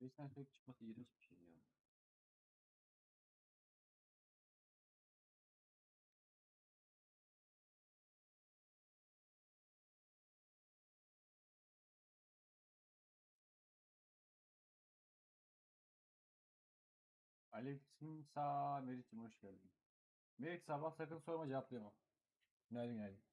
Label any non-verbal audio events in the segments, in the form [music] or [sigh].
5 tane sürekli çıkması iğrenç bir şey ya. Aleyküm sağ Meriç'im hoş geldin. Meriç sabah sakın sorma cevaplayamam. Günaydın günaydın.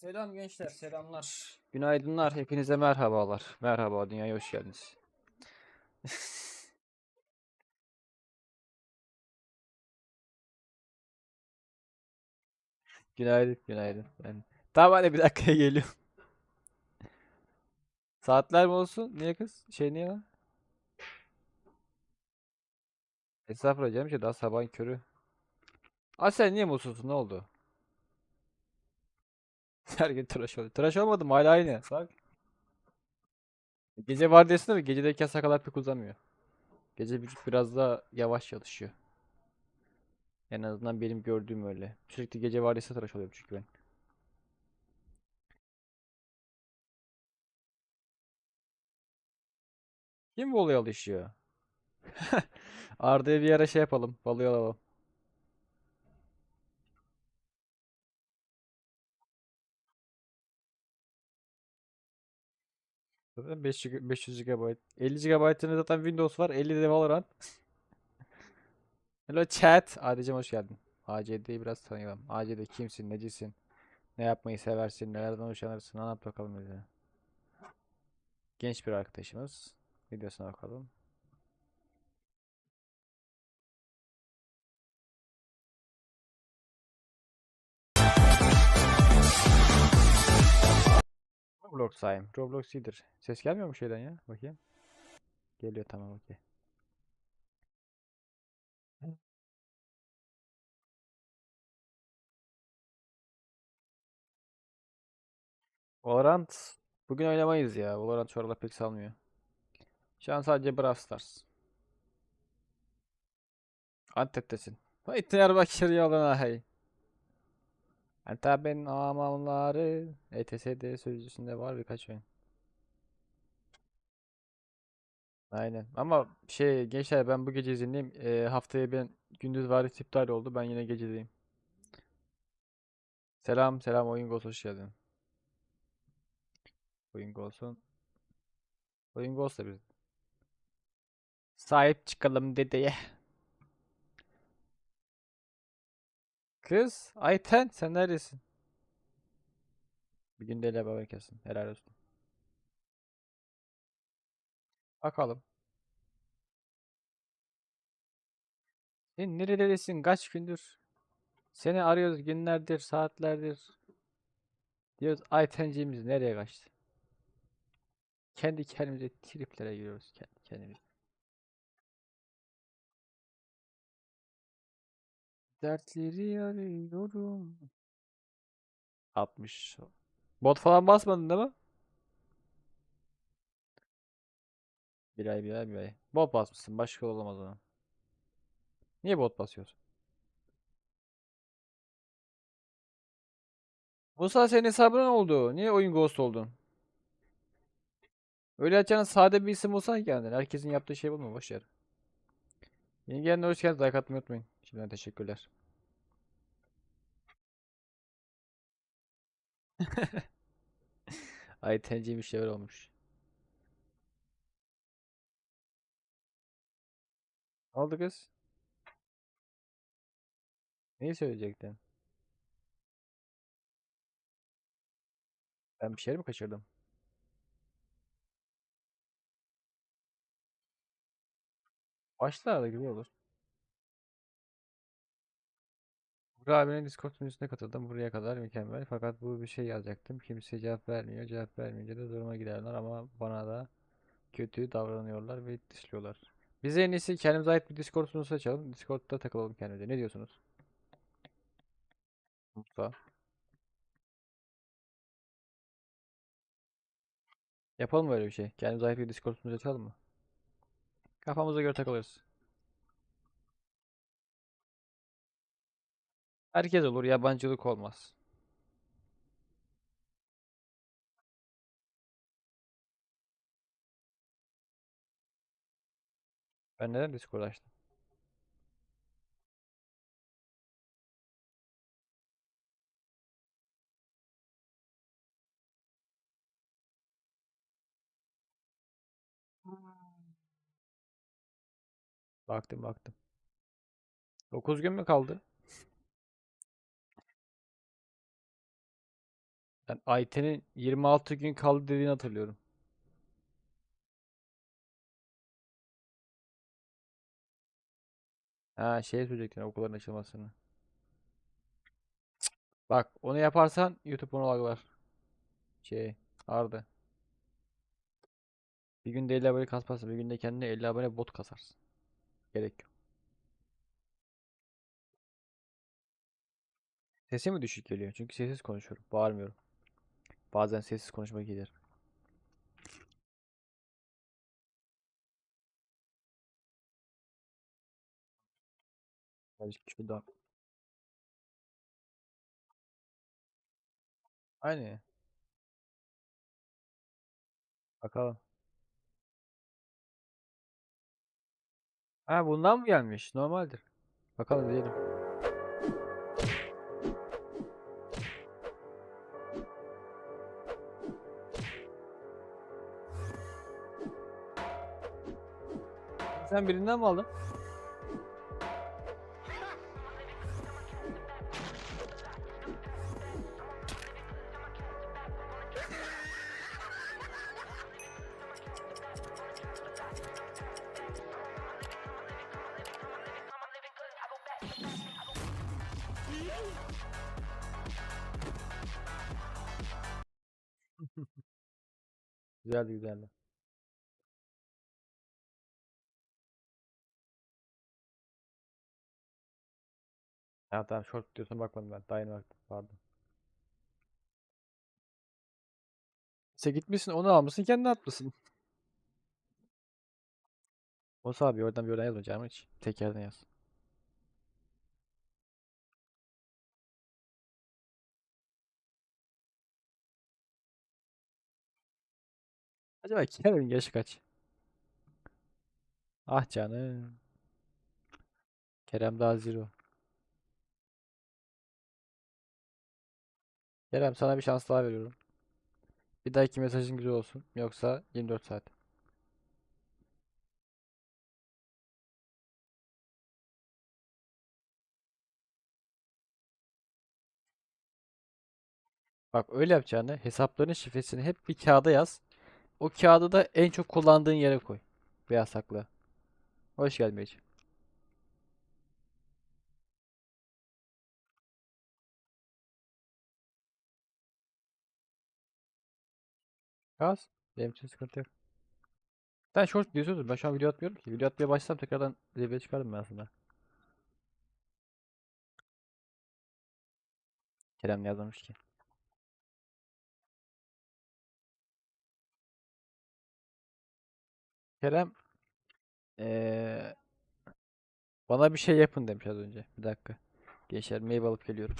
Selam gençler, selamlar. Günaydınlar, hepinize merhabalar. Merhaba, dünyaya hoş geldiniz. [laughs] Günaydın, günaydın. Ben... Tamam hadi bir dakikaya [laughs] geliyorum. Saatler mi olsun? Niye kız? Şey niye lan? Estağfurullah canım şey daha sabahın körü. Aa sen niye mutsuzsun? Ne oldu? [laughs] Her gün tıraş oluyor. Tıraş olmadım hala aynı. Bak. Gece vardiyasında mı? Gecedeyken sakallar pek uzamıyor. Gece vücut biraz daha yavaş çalışıyor. En azından benim gördüğüm öyle. Sürekli gece vardiyası tıraş oluyorum çünkü ben. Kim Bolu'ya alışıyor? [laughs] Arda'ya bir ara şey yapalım. Balığı alalım. Zaten 5 GB 500 GB. 50 GB'ında zaten Windows var. 50 de Valorant. [laughs] Hello chat. ADC'm hoş geldin. ACD'yi biraz tanıyalım. ACD kimsin? Necisin? Ne yapmayı seversin? Nelerden hoşlanırsın? Anlat bakalım bize. Genç bir arkadaşımız. Videosuna bakalım. Roblox'ayım. Roblox iyidir. Ses gelmiyor mu şeyden ya? Bakayım. Geliyor tamam okey. Valorant bugün oynamayız ya. Valorant şu pek salmıyor. Şu an sadece Brawl Stars. Antep'tesin. Vay Diyarbakır yoluna hey. Entabe'nin amanları ETSD sözcüsünde var birkaç oyun. Aynen. Ama şey gençler ben bu gece izinliyim. Ee, haftaya ben gündüz varis iptal oldu. Ben yine gecedeyim. Selam selam oyun Ghost hoş geldin. Oyun Ghost'un. Oyun Ghost da biz. Sahip çıkalım dedeye. Kız Ayten sen neredesin? Bir gün de beraber kesin. Helal olsun. Bakalım. Sen neredesin? Kaç gündür? Seni arıyoruz günlerdir, saatlerdir. Diyoruz Aytenciğimiz nereye kaçtı? Kendi kendimize triplere giriyoruz kendi kendimize. Dertleri arıyorum. 60. Bot falan basmadın değil mi? Bir ay bir ay bir ay. Bot basmışsın. Başka olamaz ona. Niye bot basıyorsun? Musa senin hesabın ne oldu? Niye oyun ghost oldun? Öyle açacağın sade bir isim olsan kendin. Herkesin yaptığı şey bulma boş yer. Yeni gelenler hoş geldiniz. Like atmayı unutmayın. Şimdiden teşekkürler. [laughs] Ay tencim şeyler olmuş. Ne oldu kız? Neyi söyleyecektin? Ben bir şey mi kaçırdım? Başla da gibi olur. Burak abinin Discord sunucusuna katıldım. Buraya kadar mükemmel. Fakat bu bir şey yazacaktım. Kimse cevap vermiyor. Cevap vermeyince de zoruma giderler ama bana da kötü davranıyorlar ve dışlıyorlar. Bize en iyisi kendimize ait bir Discord sunucusu açalım. Discord'da takılalım kendimize. Ne diyorsunuz? Musa. Yapalım mı böyle bir şey? Kendimize ait bir Discord sunucusu açalım mı? Kafamıza göre takılırız. Herkes olur. Yabancılık olmaz. Ben neden Discord açtım? Baktım baktım. 9 gün mü kaldı? Ben Ayten'in 26 gün kaldı dediğini hatırlıyorum. Ha şey söyleyecektin okulların açılmasını. Bak onu yaparsan YouTube onu algılar. Şey Arda. Bir günde 50 abone kasparsın. Bir günde kendine 50 abone bot kasarsın. Gerek yok. Sesim mi düşük geliyor? Çünkü sessiz konuşuyorum. Bağırmıyorum. Bazen sessiz konuşmak gelir. Birazcık şurada. Aynı. Bakalım. Ha bundan mı gelmiş? Normaldir. Bakalım diyelim. Sen birinden mi aldın? [laughs] Güzeldi güzeldi. Ya tamam short diyorsun bakmadım ben. Daha yeni baktım. Pardon. Sen gitmişsin onu almışsın kendini atmışsın. Olsa abi oradan bir oradan yazmayacağım hiç. Tek yerden yaz. Acaba Kerem'in yaşı kaç? Ah canım. Kerem daha zero. Kerem sana bir şans daha veriyorum. Bir dahaki mesajın güzel olsun. Yoksa 24 saat. Bak öyle yapacağını hesapların şifresini hep bir kağıda yaz. O kağıdı da en çok kullandığın yere koy. Veya sakla. Hoş geldin. Yaz. Benim için sıkıntı yok. Sen short diyorsunuz. Ben şu an video atmıyorum ki. Video atmaya başlasam tekrardan zirveye çıkardım ben aslında. Kerem ne yazmamış ki? Kerem eee, bana bir şey yapın demiş az önce. Bir dakika. Gençler meyve alıp geliyorum.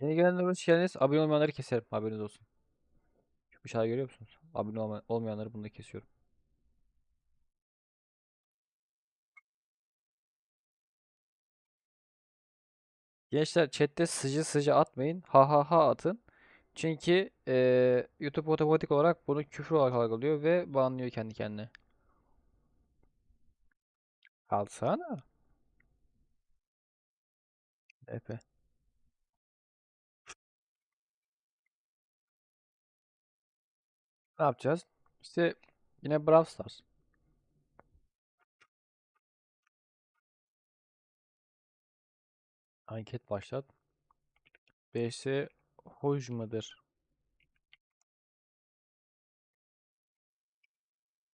Yeni gelenler hoş geldiniz. Abone olmayanları keserim. Haberiniz olsun. Şu bıçağı görüyor musunuz? Abone olma- olmayanları bunu da kesiyorum. Gençler chatte sıcı sıcı atmayın. Ha ha ha atın. Çünkü eee, YouTube otomatik olarak bunu küfür olarak algılıyor ve banlıyor kendi kendine. Kalsana. Epe. Ne yapacağız? İşte yine Brawl Stars. Anket başlat. BS hoş mudur?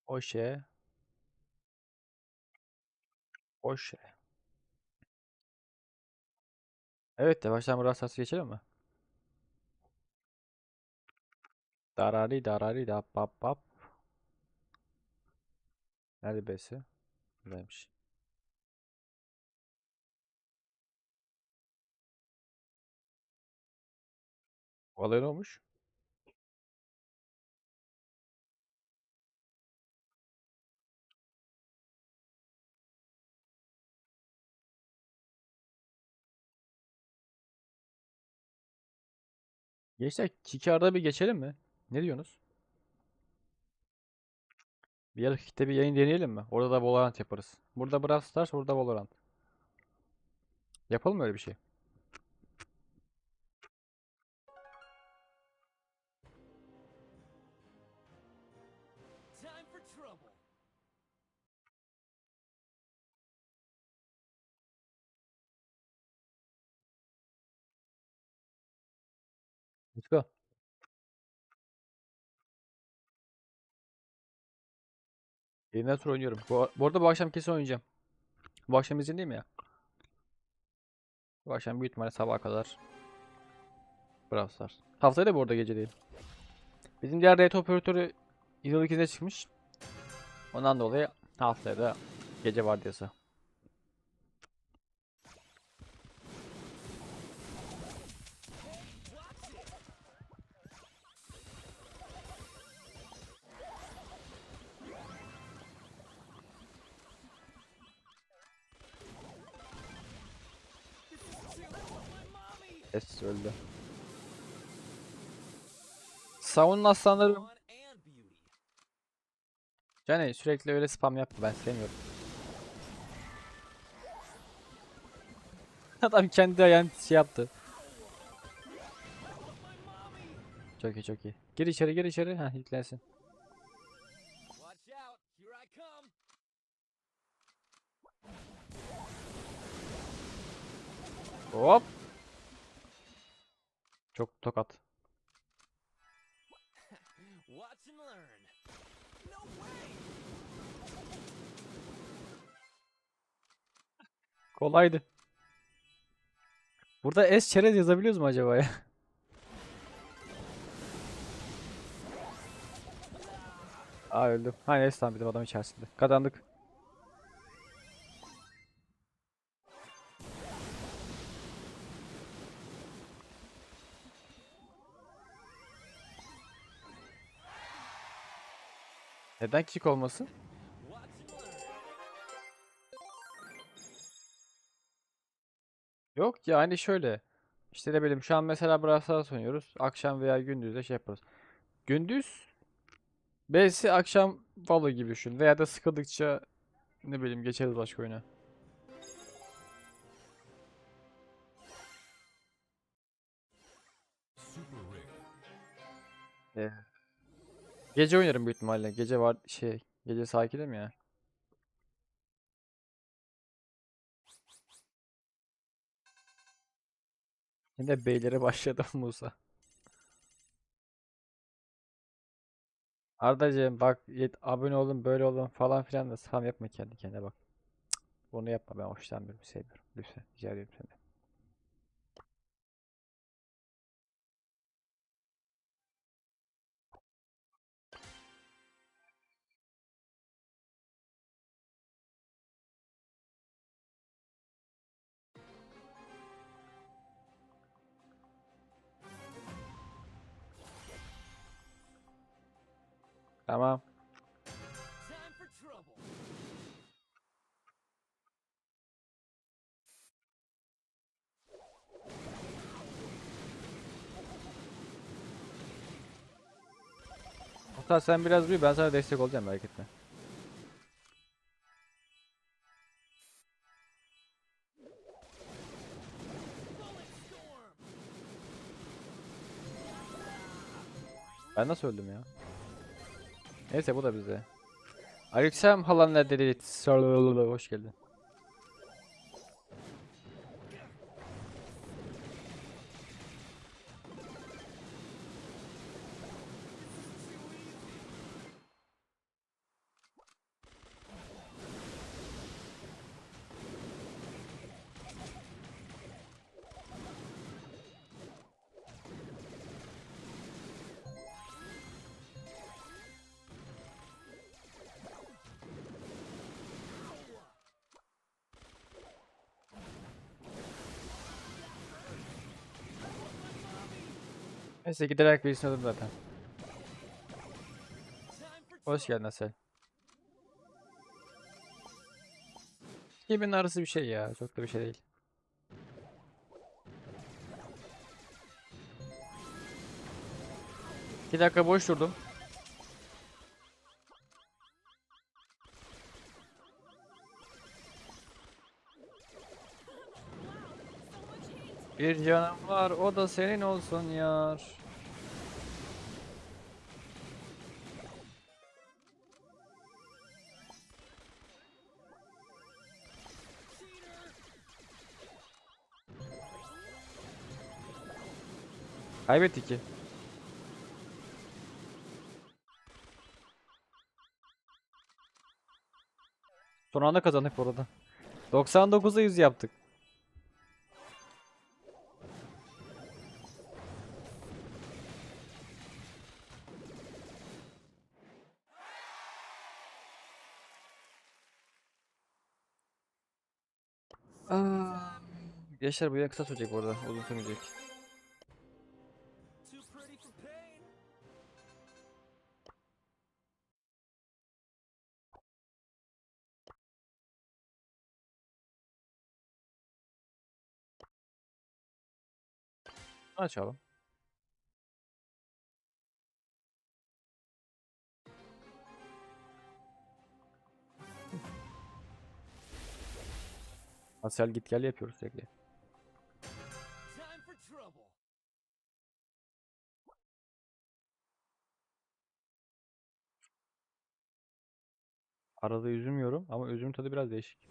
Hoşe. Hoşe. Evet yavaştan Brawl Stars'a geçelim mi? Darari darari da pap pap. Nerede BS? Buradaymış. Olay ne olmuş? Gençler Kikar'da bir geçelim mi? Ne diyorsunuz? Bir yarı kickte bir yayın deneyelim mi? Orada da Valorant yaparız. Burada Brawl Stars, burada Valorant. Yapalım mı öyle bir şey? Let's go. Yayından sonra oynuyorum. Bu, bu arada bu akşam kesin oynayacağım. Bu akşam izin mi ya? Bu akşam büyük ihtimalle sabaha kadar Brawl Stars. Haftaya da bu arada gece değil. Bizim diğer rate operatörü yıllık izne çıkmış. Ondan dolayı haftaya da gece vardiyası. And beauty. Yani sürekli öyle spam yapma ben sevmiyorum. [laughs] Adam kendi ayağını şey yaptı. Çok iyi çok iyi. Gir içeri gir içeri. Heh yüklensin. Hop. Çok tokat. Watch and learn. No way. Kolaydı. Burada S çerez yazabiliyoruz mu acaba ya? Aa öldüm. Hani S tam bizim adam içerisinde. Kazandık. Neden kick olmasın? Yok yani şöyle. İşte ne bileyim şu an mesela Brawl Stars oynuyoruz. Akşam veya gündüz de şey yaparız. Gündüz B'si akşam Valo gibi düşün. Veya da sıkıldıkça ne bileyim geçeriz başka oyuna. Ee, Gece oynarım büyük ihtimalle. Gece var şey. Gece sakinim ya. Yine beylere [laughs] başladım Musa. Ardacığım bak abone olun böyle olun falan filan da spam yapma kendi kendine bak. Bunu yapma ben hoşlanmıyorum sevmiyorum. Lütfen rica ediyorum senden. Tamam. Musa sen biraz büyü ben sana destek olacağım merak etme. Ben nasıl öldüm ya? Neyse bu da bize. Aleyküm halanlar dedi. Hoş geldin. Neyse giderek birisini öldüm zaten. Hoş geldin Asel. 2000 arası bir şey ya. Çok da bir şey değil. İki dakika boş durdum. Bir canım var o da senin olsun yar. Kaybettik ki. Son anda kazandık bu arada. 99'a 100 yaptık. Aa, Gençler bu yayın kısa sürecek bu arada. Uzun sürmeyecek. Açalım. Asel git gel yapıyoruz sürekli. Arada üzüm yiyorum ama üzüm tadı biraz değişik.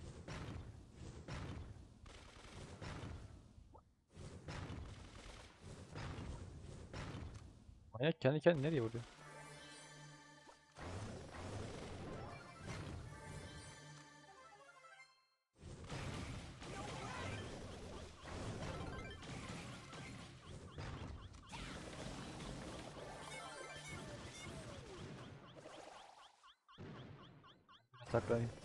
Manyak kendi kendine nereye vuruyor? Saklanayım.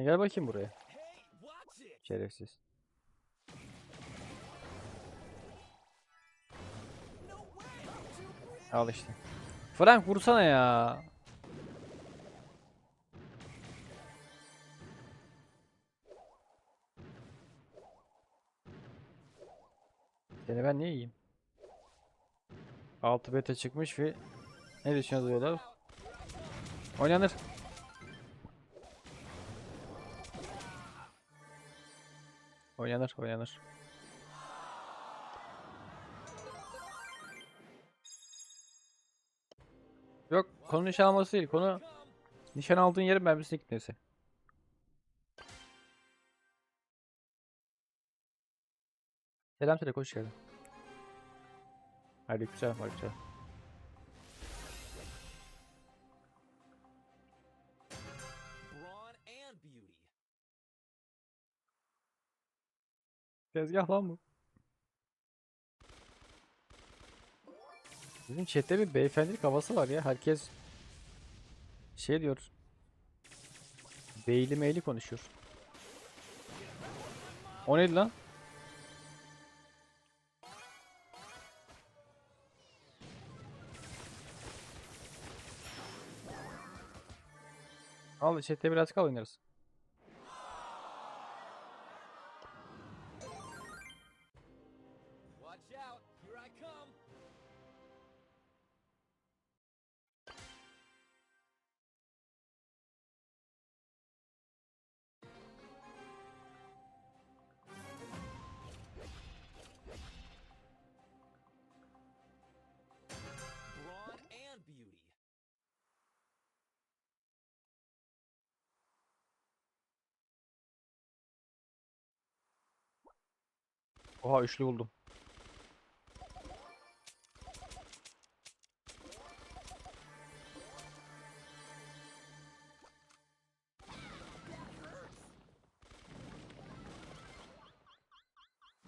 Sen gel bakayım buraya. Şerefsiz. Al işte. Frank vursana ya. Seni ben niye yiyeyim? 6 beta çıkmış ve ne düşünüyorsunuz beyler? Oynanır. Oynanır, oynanır. Yok, konu nişan alması değil. Konu nişan aldığın yerin mermisine gitmesi. Selam söyle, hoş geldin. Aleykümselam, aleykümselam. Tezgah lan bu. Bizim chatte bir beyefendilik havası var ya. Herkes şey diyor. Beyli meyli konuşuyor. O neydi lan? Al chatte biraz kal oynarız. Oha üçlü buldum.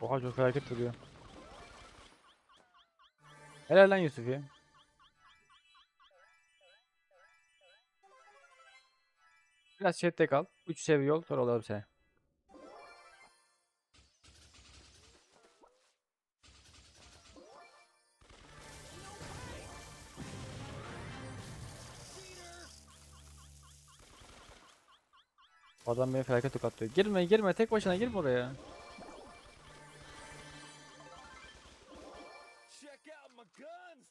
Oha çok hareket duruyor. Helal lan Yusuf ya. Biraz chatte kal. 3 seviye yol sonra alalım seni. Adam beni felaket tokatlıyor. Girme girme tek başına my guns!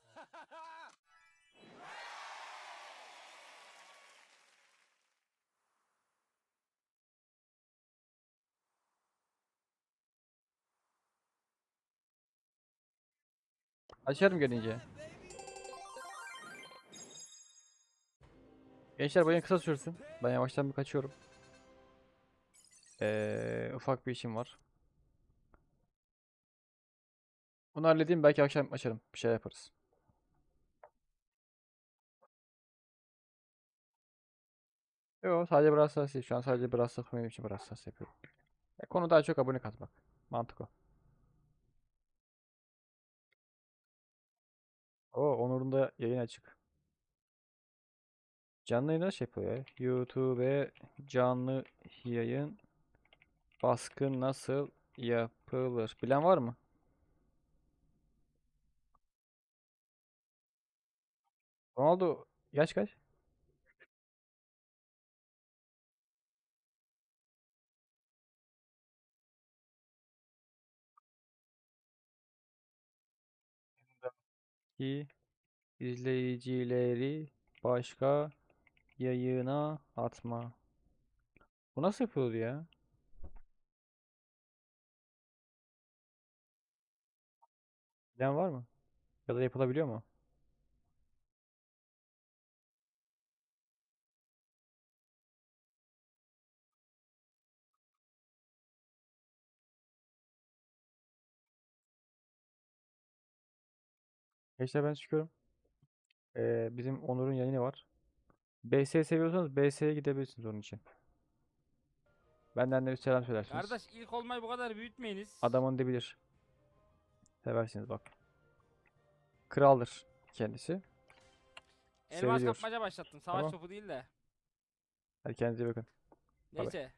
Açarım gelince. Gençler bu kısa sürsün. Ben yavaştan bir kaçıyorum. Ee, ufak bir işim var. Bunu halledeyim belki akşam açarım. Bir şey yaparız. Yo sadece Stars değil. Şu an sadece Brawl Stars benim için Brawl Stars yapıyorum. Ya, konu daha çok abone katmak. Mantık o. Oo Onur'un da yayın açık. Canlı yayın nasıl yapıyor ya? YouTube'e canlı yayın baskı nasıl yapılır? Bilen var mı? Ronaldo yaş kaç? Ki izleyicileri başka yayına atma. Bu nasıl yapılır ya? Plan var mı? Ya da yapılabiliyor mu? Gençler ben çıkıyorum. Ee, bizim Onur'un yayını var. BS seviyorsanız BS'ye gidebilirsiniz onun için. Benden de bir selam söylersiniz. Kardeş ilk olmayı bu kadar büyütmeyiniz. Adamın dibidir. Seversiniz bak. Kraldır kendisi. Elmas seviliyor. kapmaca başlattım. Savaş Tamam. topu değil de. Hadi kendinize iyi bakın. Neyse.